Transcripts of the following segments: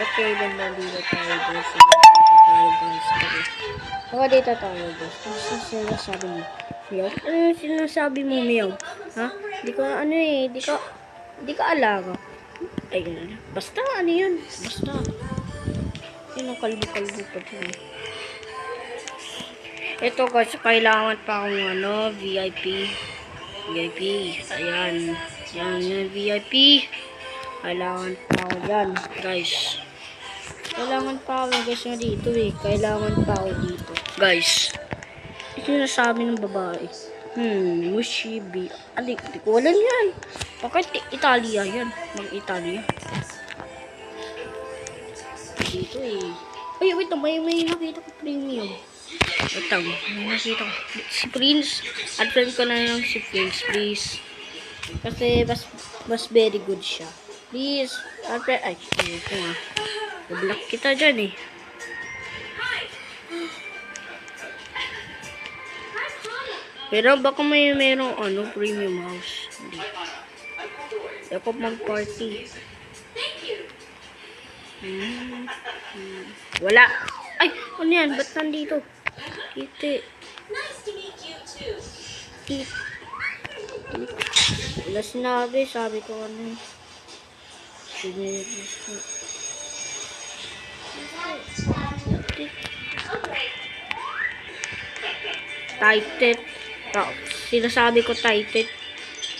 Okay, then nandito tayo guys. Nandito tayo guys. Baka dito tayo guys. Ano sinasabi mo? Meow? Ano yung sinasabi mo, Meow? Ha? Di ko ano eh. Di ko, di ka alaga. Ay, ganun. Basta, ano yun? Basta. Yun ang kalbo-kalbo pa dyan. Ito guys, kailangan pa akong ano, VIP. VIP. Ayan. Yan, yan, VIP. Kailangan pa ako yan, guys. Kailangan pa ako guys na dito eh. Kailangan pa ako dito. Guys. Ito yung nasabi ng babae. Hmm, Mushibi. Adi, di ko alam yan. Bakit Italia yan? Mag-Italia. Dito eh. Ay, wait lang. May, may nakita ko premium. Wait lang. May nakita ko. Si Prince. Advent ko na lang si Prince, please. Kasi mas, mas very good siya. Please. Advent. Ay, ito nga. I-block kita dyan eh. Pero baka may merong ano, premium house. Hindi. Ako mag-party. Hmm. Hmm. Wala. Ay, ano yan? Ba't nandito? Kite. Kite. Wala sinabi. Sabi ko ano. Sinirus ko. Tighted. Ta- Sinasabi ko tighted.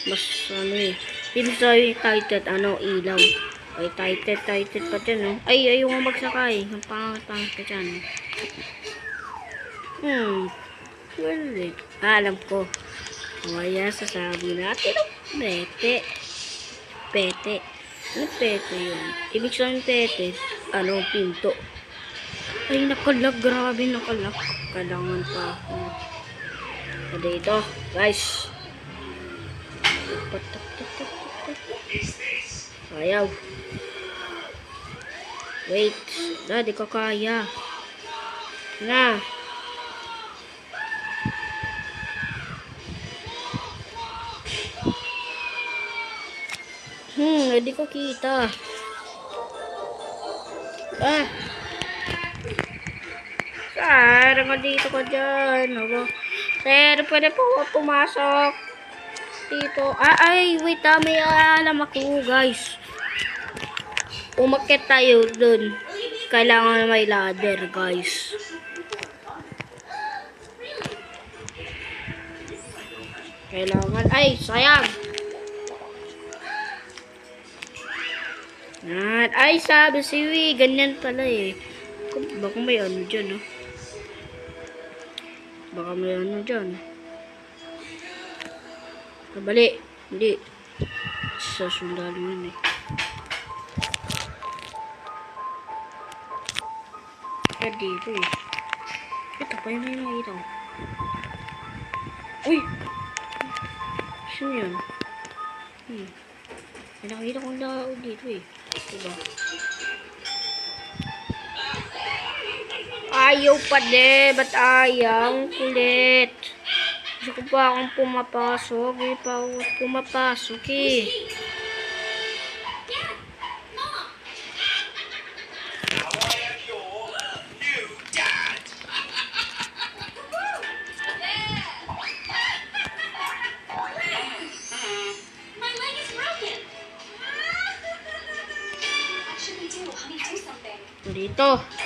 Mas ano eh. Sinasabi tighted. Ano, ilaw. Ay, tighted, tighted pa dyan, no? Ay, ayaw mo magsakay. Ang pangat-pangat ka dyan. Hmm. Well, eh. Alam ko. Kaya sasabi natin, pete. Pete. Ano pete yun? Ibig sabihin pete, ano, pinto. Ay, nakalag. Grabe, nakalag. Kailangan pa ako. So, dito, guys. Ayaw. Wait. Na, di ko kaya. Na. Hmm, hindi ko kita. Ah. Sir, dito ka dyan. Aba. Sir, pwede po pumasok. Dito. Ah, ay, wait ah, may alam ako, guys. Umakit tayo dun. Kailangan may ladder, guys. Kailangan, ay, sayang. Yan. Ay, sabi si Wee, ganyan pala eh. Baka may ano dyan, oh. Baka may ano dyan. Kabali. Hindi. Sa sundalo yun eh. Eh, dito eh. Ito pa yung may nakita ko. Uy! Sino yun? Hmm. May nakita kong tao dito eh. Diba? Ayaw pa de. Ba't ayaw? Ang kulit. Gusto ko pa akong pumapasok. Hindi pa pumapasok eh. My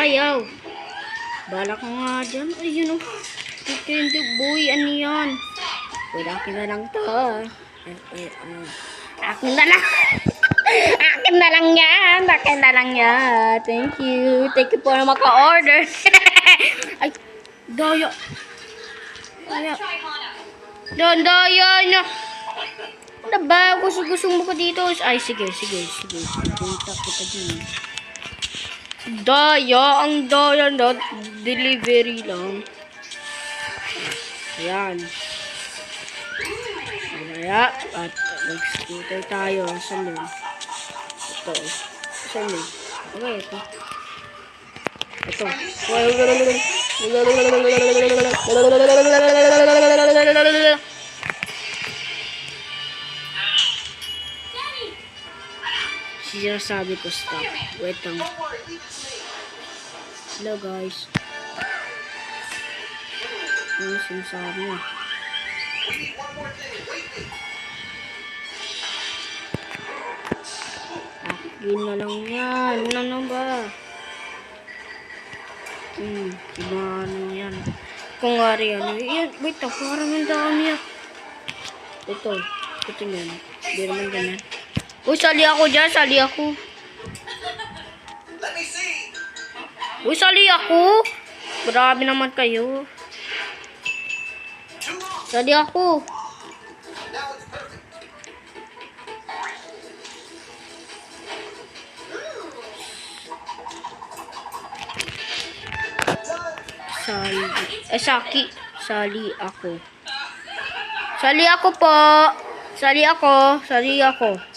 Ayaw. Bala ko nga dyan. Ay, yun o. Ito yung boy. Ano yan? Wait, akin na lang to. Eh, eh, ah. Akin na lang. akin na lang yan. Akin na lang yan. Thank you. Thank you po na maka-order. Ay. Try Hana. Don, daya na. Ano ba? Gusto-gusto mo ko dito. Ay, sige, sige, sige. Punta kita dun. Daya, ang daya na. Delivery lang. Ayan. Kaya, at mag-scooter tayo. Saan yun? Ito. Saan yun? Okay, ito. Ito. Sinasabi ko stop. Wait lang. Hello guys. Ano sinasabi mo? Ah, yun na lang yan. Ano na ba? Hmm, iba ano yan. Kung nga rin ano. Yan, wait lang. Parang ang dami yan. Ito. Ito yan. Hindi naman ganyan. Uy, sali ako dyan. Sali ako. Let me see. Uy, sali ako. Grabe naman kayo. Sali ako. Sali. Eh, Saki. Sali ako. Sali ako po. Sali ako. Sali ako.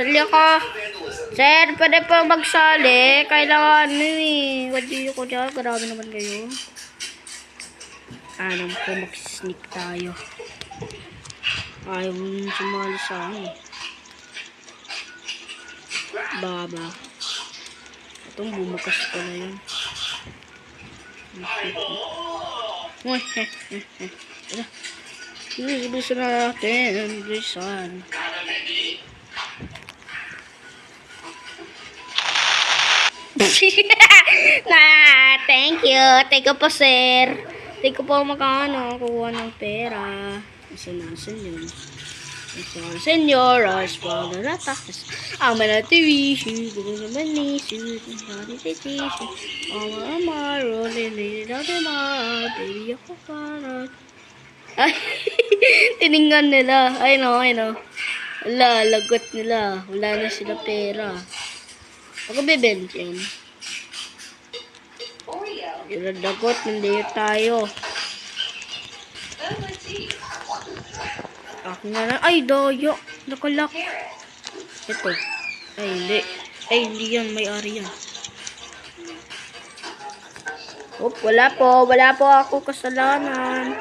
You Sali ako. Sir, pwede po magsali. Kailangan ano eh. Wadi ko dyan. Grabe naman kayo. Alam ko, mag-sneak tayo. Ayaw mo sumali sa akin. eh. Baba. Itong bumukas pa na yun. Uy, heh, heh. Tara. Bilisan na natin. Bilisan. Na, thank you. Thank you po, sir. Thank you po makano, kuha ng pera. Isa na, senyor. Isa na, senyor. As pa na natakas. Ang mga TV, siguro naman ni, siguro naman ni Titi. Ang ama, rolling, lady, dati ma, baby, ako para. Ay, tiningnan nila. Ay, no, ay, no. Wala, lagot nila. Wala na sila pera. Ako bebenta yan. Oreo. Yung dagot, hindi tayo. Ako na lang. Ay, doyo. Nakalak. Ito. Ay, hindi. Ay, hindi yan. May-ari yan. Oop, wala po. Wala po ako kasalanan.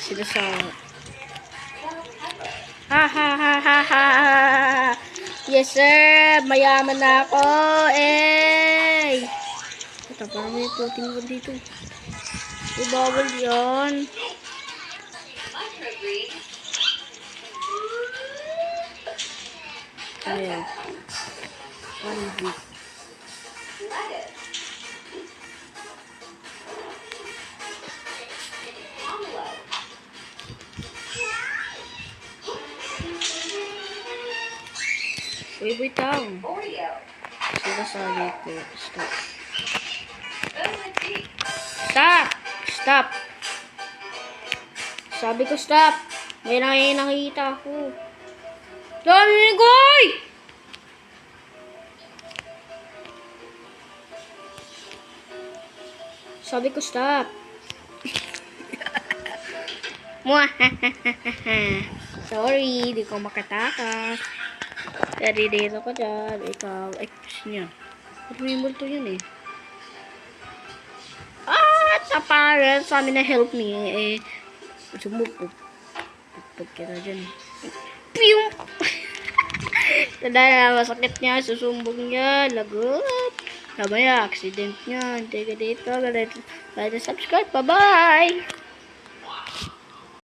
Sila sa... Ha ha ha ha ha Yes sir, mayaman na ako. Eh. Ito, parang may floating wood dito. May bawal yan. Microgreen. Ayan. One week. Uy, wait lang. Oreo. Sila sabi ko. Stop. Stop! Stop! Sabi ko stop! May nang nakita ako. Dami ni Goy! Sabi ko stop. Sorry, di ko makatakas. Pero dito ko dyan. Ikaw, ay, niya. Ba't may multo yun eh? Ah, sa parents, sa amin na help me, eh, sumupog. Pupog ka na dyan. Piyong! Tada na, masakit niya, susumbog niya, lagot. Sabay, accident niya. Teka dito, ganito. Like and subscribe. Bye-bye!